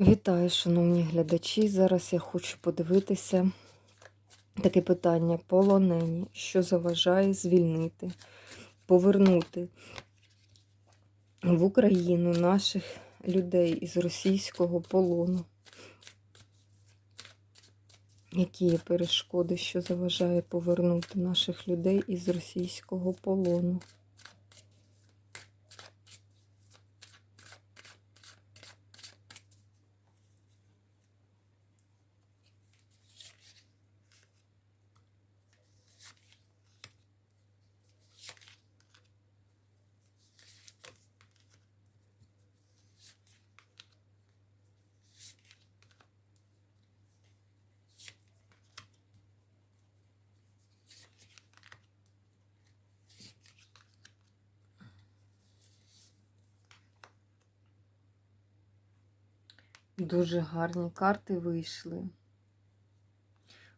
Вітаю, шановні глядачі. Зараз я хочу подивитися таке питання: полонені, що заважає звільнити, повернути в Україну наших людей із російського полону. Які є перешкоди, що заважає повернути наших людей із російського полону? Дуже гарні карти вийшли.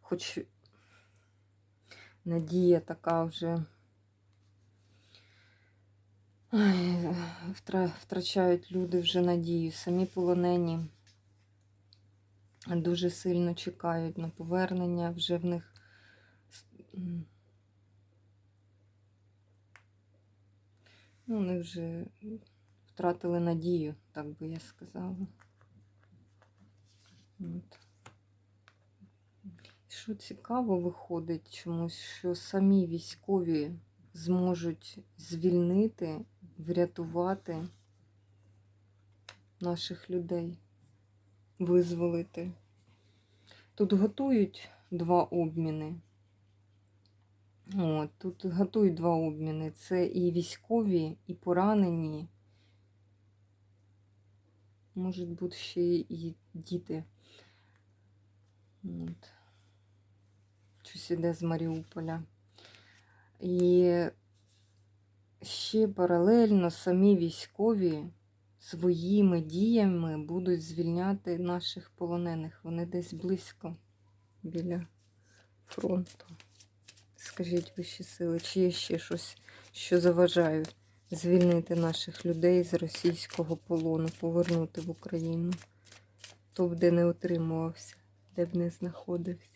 Хоч надія така вже втра- втрачають люди вже надію. Самі полонені дуже сильно чекають на повернення, вже в них ну, вони вже втратили надію, так би я сказала. От. Що цікаво виходить чомусь, що самі військові зможуть звільнити, врятувати наших людей, визволити. Тут готують два обміни. От, тут готують два обміни. Це і військові, і поранені. Можуть бути ще і діти. От. Щось іде з Маріуполя. І ще паралельно самі військові своїми діями будуть звільняти наших полонених. Вони десь близько біля фронту. Скажіть вищі сили, чи є ще щось, що заважає звільнити наших людей з російського полону, повернути в Україну, хто б де не утримувався, де б не знаходився.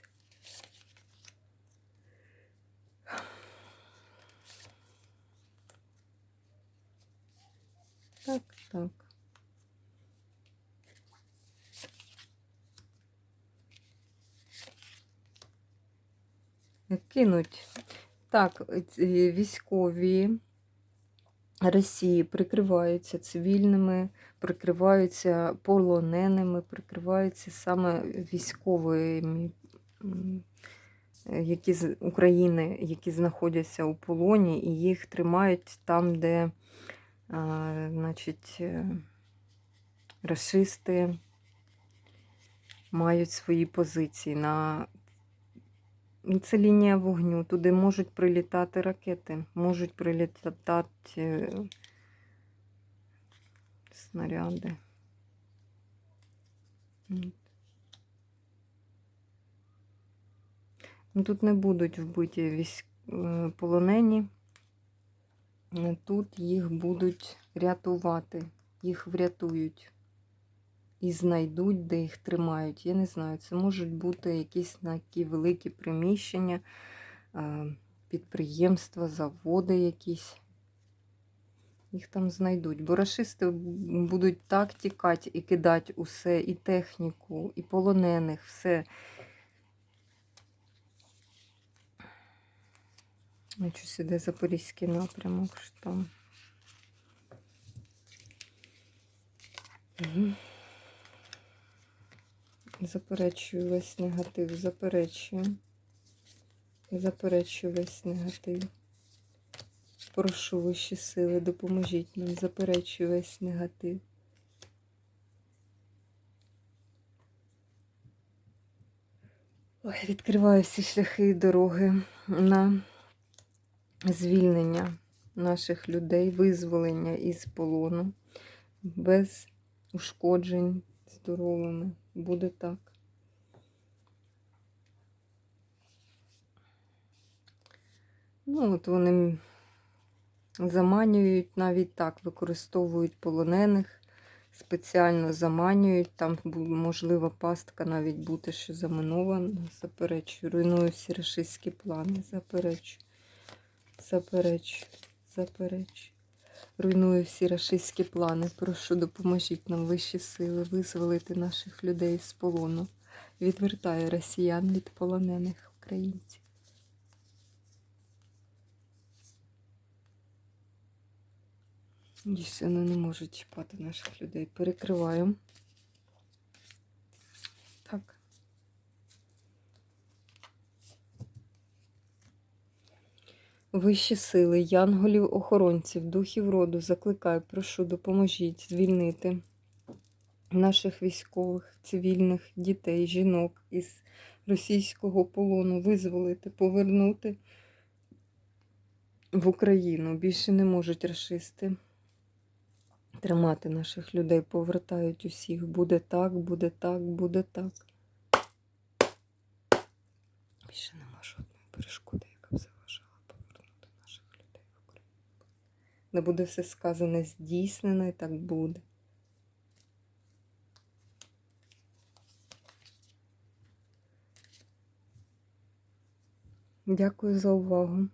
Так, так. Кинуть. Так, військові Росії прикриваються цивільними, прикриваються полоненими, прикриваються саме військовими, які з України, які знаходяться у полоні, і їх тримають там, де а, значить, е, расисти мають свої позиції. На... Це лінія вогню. Туди можуть прилітати ракети, можуть прилітати е, снаряди. Ну, Тут не будуть вбиті військ... е, полонені. Е, Тут їх будуть рятувати, їх врятують і знайдуть, де їх тримають. Я не знаю, це можуть бути якісь такі великі приміщення, підприємства, заводи якісь. Їх там знайдуть. Бо рашисти будуть так тікати і кидати усе, і техніку, і полонених, все. Щось іде Запорізький напрямок, що там. Мгм. Заперечую весь негатив, заперечую. Заперечую весь негатив. Прошу вищі сили, допоможіть нам, заперечую весь негатив. Ой, відкриваю всі шляхи і дороги на звільнення наших людей, визволення із полону, без ушкоджень здоровими. Буде так. Ну, от вони заманюють навіть так, використовують полонених спеціально заманюють. Там можлива пастка навіть бути, що заминована. Заперечую. Руйную всі рашистські плани. Заперечую. Заперечую. Заперечую. Руйную всі рашистські плани. Прошу, допоможіть нам вищі сили визволити наших людей з полону. Відвертаю росіян від полонених українців. Дійсно, не можуть чіпати наших людей. Перекриваю. Так. Вищі сили, янголів, охоронців, духів роду, закликаю, прошу, допоможіть звільнити наших військових, цивільних дітей, жінок із російського полону, визволити, повернути в Україну. Більше не можуть рашисти тримати наших людей, повертають усіх. Буде так, буде так, буде так. Більше нема жодної перешкоди, яка б заважала повернути наших людей в Україну. Не буде все сказане здійснено і так буде. Дякую за увагу.